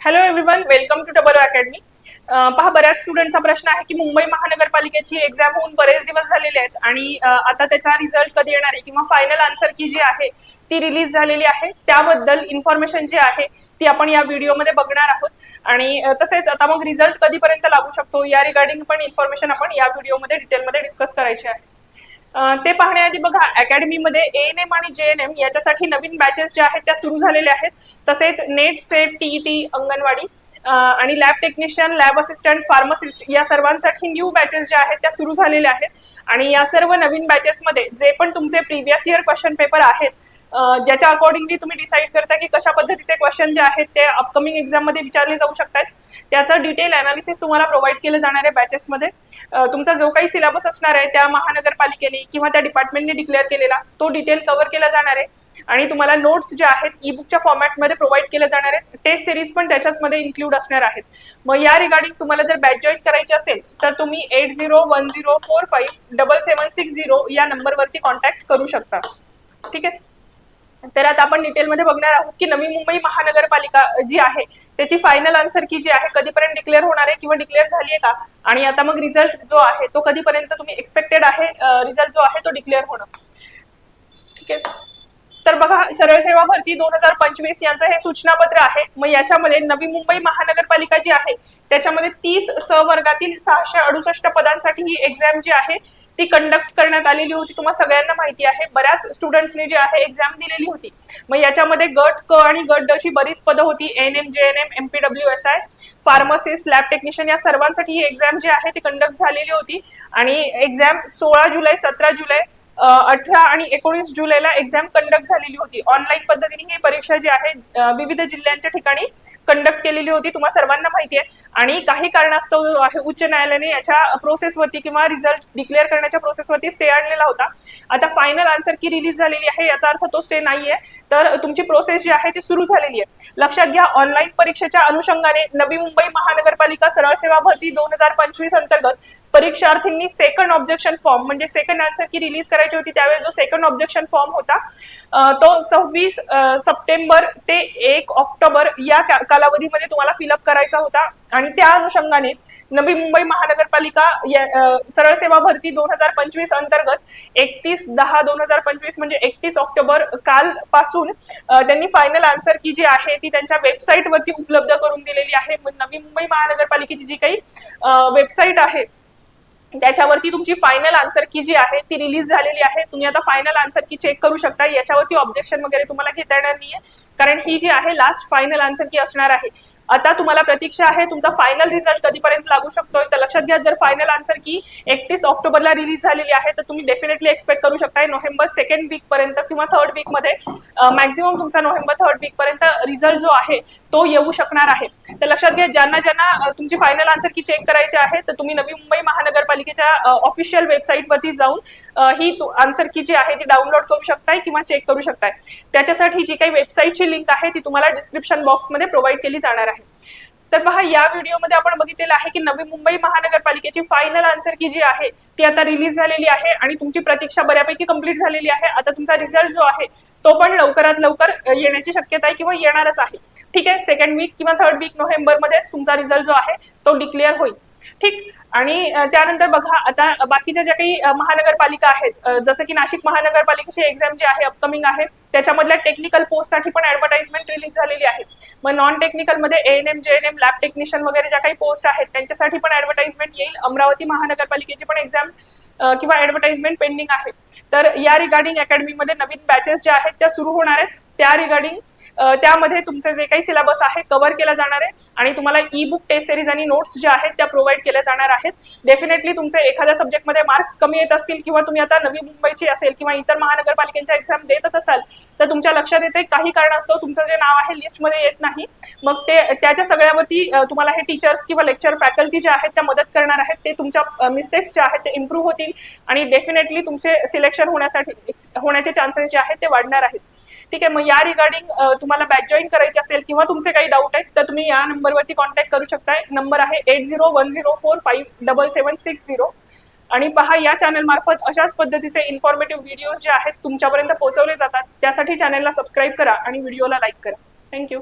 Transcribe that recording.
Hello everyone welcome to double academy पहा बऱ्याच स्टुडंटचा प्रश्न आहे की मुंबई महानगरपालिकेची एक्झाम होऊन बरेच दिवस झालेले आहेत आणि आता त्याचा रिझल्ट कधी येणार आहे किंवा फायनल आन्सर की जी आहे ती रिलीज झालेली आहे. त्याबद्दल इन्फॉर्मेशन जी आहे ती आपण या व्हिडिओमध्ये बघणार आहोत. आणि तसेच आता मग रिझल्ट कधीपर्यंत लागू शकतो या रिगार्डिंग पण इन्फॉर्मेशन आपण या व्हिडिओमध्ये डिटेलमध्ये डिस्कस करायची आहे. ते पाहण्याआधी बघा अकॅडमीमध्ये ए एन एम आणि जे एन एम याच्यासाठी नवीन बॅचेस ज्या आहेत त्या सुरू झालेल्या आहेत. तसेच नेट सेट टीईटी अंगणवाडी आणि lab technician lab assistant pharmacist या सर्वांसाठी न्यू बॅचेस ज्या आहेत त्या सुरू झालेल्या आहेत. आणि या सर्व नवीन बॅचेसमध्ये जे पण तुमचे प्रिव्हियस इयर क्वेश्चन पेपर आहेत ज्याच्या अकॉर्डिंगली तुम्ही डिसाईड करता की कशा पद्धतीचे क्वेश्चन जे आहेत ते अपकमिंग एक्झाममध्ये विचारले जाऊ शकतात. त्याचं डिटेल अनालिसिस तुम्हाला प्रोव्हाइड केलं जाणार आहे बॅचेसमध्ये तुमचा जो काही सिलेबस असणार आहे त्या महानगरपालिकेने किंवा त्या डिपार्टमेंटने डिक्लेअर केलेला तो डिटेल कव्हर केला जाणार आहे. आणि तुम्हाला नोट्स जे आहेत ई बुकच्या फॉर्मॅटमध्ये प्रोव्हाइड केले जाणार आहेत. टेस्ट सिरीज पण त्याच्याचमध्ये इन्क्लूड असणार आहेत. मग या रिगार्डिंग तुम्हाला जर बॅच जॉईन करायची असेल तर तुम्ही eight zero one zero four five double seven six zero या नंबरवरती कॉन्टॅक्ट करू शकता. ठीक आहे? तर आता आपण डिटेलमध्ये बघणार आहोत की नवी मुंबई महानगरपालिका जी आहे त्याची फायनल आन्सर की जी आहे कधीपर्यंत डिक्लेअर होणार आहे किंवा डिक्लेअर झाली आहे का? आणि आता मग रिझल्ट जो आहे तो कधीपर्यंत तुम्ही एक्सपेक्टेड आहे रिझल्ट जो आहे तो डिक्लेअर होणं ठीक आहे? तर बघा सरळ सेवा भरती दोन हजार पंचवीस यांचं हे सूचनापत्र आहे. मग याच्यामध्ये नवी मुंबई महानगरपालिका जी आहे त्याच्यामध्ये तीस स वर्गातील सहाशे अडुसष्ट पदांसाठी ही एक्झाम जी आहे ती कंडक्ट करण्यात आलेली होती. तुम्हाला सगळ्यांना माहिती आहे. बऱ्याच स्टुडंट्सनी जी आहे एक्झाम दिलेली होती. मग याच्यामध्ये गट क आणि गट ड ची बरीच पदं होती. N M J N M M P W S I pharmacist lab technician या सर्वांसाठी ही एक्झाम जी आहे ती कंडक्ट झालेली होती. आणि एक्झाम सोळा जुलै सतरा जुलै अठरा आणि एकोणीस जुलैला एक्झाम कंडक्ट झालेली होती. ऑनलाईन पद्धतीने ही परीक्षा जी आहे विविध जिल्ह्यांच्या ठिकाणी कंडक्ट केलेली होती. तुम्हाला सर्वांना माहिती आहे. आणि काही कारणास्तव आहे उच्च न्यायालयाने याच्या प्रोसेसवरती किंवा रिझल्ट डिक्लेअर करण्याच्या प्रोसेसवरती स्टे आणलेला होता. आता फायनल आन्सर की रिलीज झालेली आहे याचा अर्थ तो स्टे नाहीये. तर तुमची प्रोसेस जी आहे ती सुरू झालेली आहे. लक्षात घ्या ऑनलाईन परीक्षेच्या अनुषंगाने नवी मुंबई महानगरपालिका सरळ सेवा भरती दोन हजार पंचवीस अंतर्गत परीक्षार्थींनी सेकंड ऑब्जेक्शन फॉर्म म्हणजे सेकंड आन्सर की रिलीज करायची होती त्यावेळेस जो सेकंड ऑब्जेक्शन फॉर्म होता तो सव्वीस सप्टेंबर ते एक ऑक्टोबर या का- कालावधीमध्ये तुम्हाला फिलअप करायचा होता. आणि त्या अनुषंगाने नवी मुंबई महानगरपालिका या- सरळ सेवा भरती दोन हजार पंचवीस अंतर्गत एकतीस दहा दोन हजार पंचवीस म्हणजे एकतीस ऑक्टोबर कालपासून त्यांनी फायनल आन्सर की जी आहे ती त्यांच्या वेबसाईटवरती उपलब्ध करून दिलेली आहे. मग नवी मुंबई महानगरपालिकेची जी काही वेबसाईट आहे त्याच्यावरती तुमची फायनल आन्सर की जी आहे ती रिलीज झालेली आहे. तुम्ही आता फायनल आन्सर की चेक करू शकता. याच्यावरती ऑब्जेक्शन वगैरे तुम्हाला घेता येणार नाहीये. कारण ही जी आहे लास्ट फायनल आन्सर की असणार आहे. आता तुम्हाला प्रतीक्षा आहे तुमचा फायनल रिझल्ट कधीपर्यंत लागू शकतोय? तर लक्षात घ्या जर फायनल आन्सर की एकतीस ऑक्टोबरला रिलीज झालेली आहे तर तुम्ही डेफिनेटली एक्सपेक्ट करू शकताय नोव्हेंबर सेकंड वीक पर्यंत किंवा थर्ड वीकमध्ये. मॅक्झिमम तुमचा नोव्हेंबर थर्ड वीक पर्यंत रिझल्ट जो आहे तो येऊ शकणार आहे. तर लक्षात घ्या ज्यांना ज्यांना तुमची फायनल आन्सर की चेक करायची आहे तर तुम्ही नवी मुंबई महानगरपालिकेच्या ऑफिशियल वेबसाईटवरती जाऊन ही आन्सर की जी आहे ती डाउनलोड करू शकताय किंवा चेक करू शकताय. त्याच्यासाठी जी काही वेबसाईटची लिंक आहे ती तुम्हाला डिस्क्रिप्शन बॉक्समध्ये प्रोव्हाइड केली जाणार आहे. तर पहा या व्हिडिओमध्ये आपण बघितलेलं आहे की नवी मुंबई महानगरपालिकेची फायनल आन्सर की जी आहे ती आता रिलीज झालेली आहे आणि तुमची प्रतीक्षा बऱ्यापैकी कंप्लीट झालेली आहे. आता तुमचा रिझल्ट जो आहे तो पण लवकरात लवकर येण्याची शक्यता आहे किंवा येणारच आहे. ठीक आहे सेकंड वीक किंवा थर्ड वीक नोव्हेंबरमध्येच तुमचा रिझल्ट जो आहे तो डिक्लेअर होईल. ठीक. आणि त्यानंतर बघा आता बाकीच्या ज्या काही महानगरपालिका आहेत जसं की नाशिक महानगरपालिकेची एक्झाम जी आहे अपकमिंग आहे त्याच्यामधल्या टेक्निकल पोस्टसाठी पण ऍडव्हर्टाइजमेंट रिलीज झालेली आहे. मग non टेक्निकलमध्ये N M J N M lab technician वगैरे ज्या काही पोस्ट आहेत त्यांच्यासाठी पण ऍडव्हर्टाइजमेंट येईल. अमरावती महानगरपालिकेची पण एक्झाम किंवा ऍडव्हर्टाइजमेंट पेंडिंग आहे. तर या रिगार्डिंग अकॅडमीमध्ये नवीन बॅचेस ज्या आहेत त्या सुरू होणार आहेत. त्या रिगार्डिंग त्यामध्ये तुमचे जे काही सिलेबस आहे कव्हर केला जाणार आहे. आणि तुम्हाला ई बुक टेस्ट सिरीज आणि नोट्स ज्या आहेत त्या प्रोव्हाइड केल्या जाणार आहेत. डेफिनेटली तुमचे एखाद्या सब्जेक्टमध्ये मार्क्स कमी येत असतील किंवा तुम्ही आता नवी मुंबईची असेल किंवा इतर महानगरपालिकेच्या एक्झाम देतच असाल तर तुमच्या लक्षात येते काही कारणास्तव तुमचं जे नाव आहे लिस्टमध्ये येत नाही. मग ते त्याच्या सगळ्यावरती तुम्हाला हे टीचर्स किंवा लेक्चर फॅकल्टी ज्या आहेत त्या मदत करणार आहेत. ते तुमच्या मिस्टेक्स ज्या आहेत ते इम्प्रूव्ह होतील. आणि डेफिनेटली तुमचे सिलेक्शन होण्यासाठी होण्याचे चान्सेस जे आहेत ते वाढणार आहेत. ठीक आहे मग या रिगार्डिंग तुम्हाला बॅच जॉईन करायची असेल किंवा तुमचे काही डाऊट आहेत तर तुम्ही या नंबरवरती कॉन्टॅक्ट करू शकताय. नंबर आहे eight zero one zero four five double seven six zero आणि पहा या चॅनल मार्फत अशाच पद्धतीचे इन्फॉर्मेटिव्ह व्हिडिओज जे आहेत तुमच्यापर्यंत पोहोचवले जातात. त्यासाठी चॅनलला सबस्क्राईब करा आणि व्हिडिओला लाईक करा. थँक्यू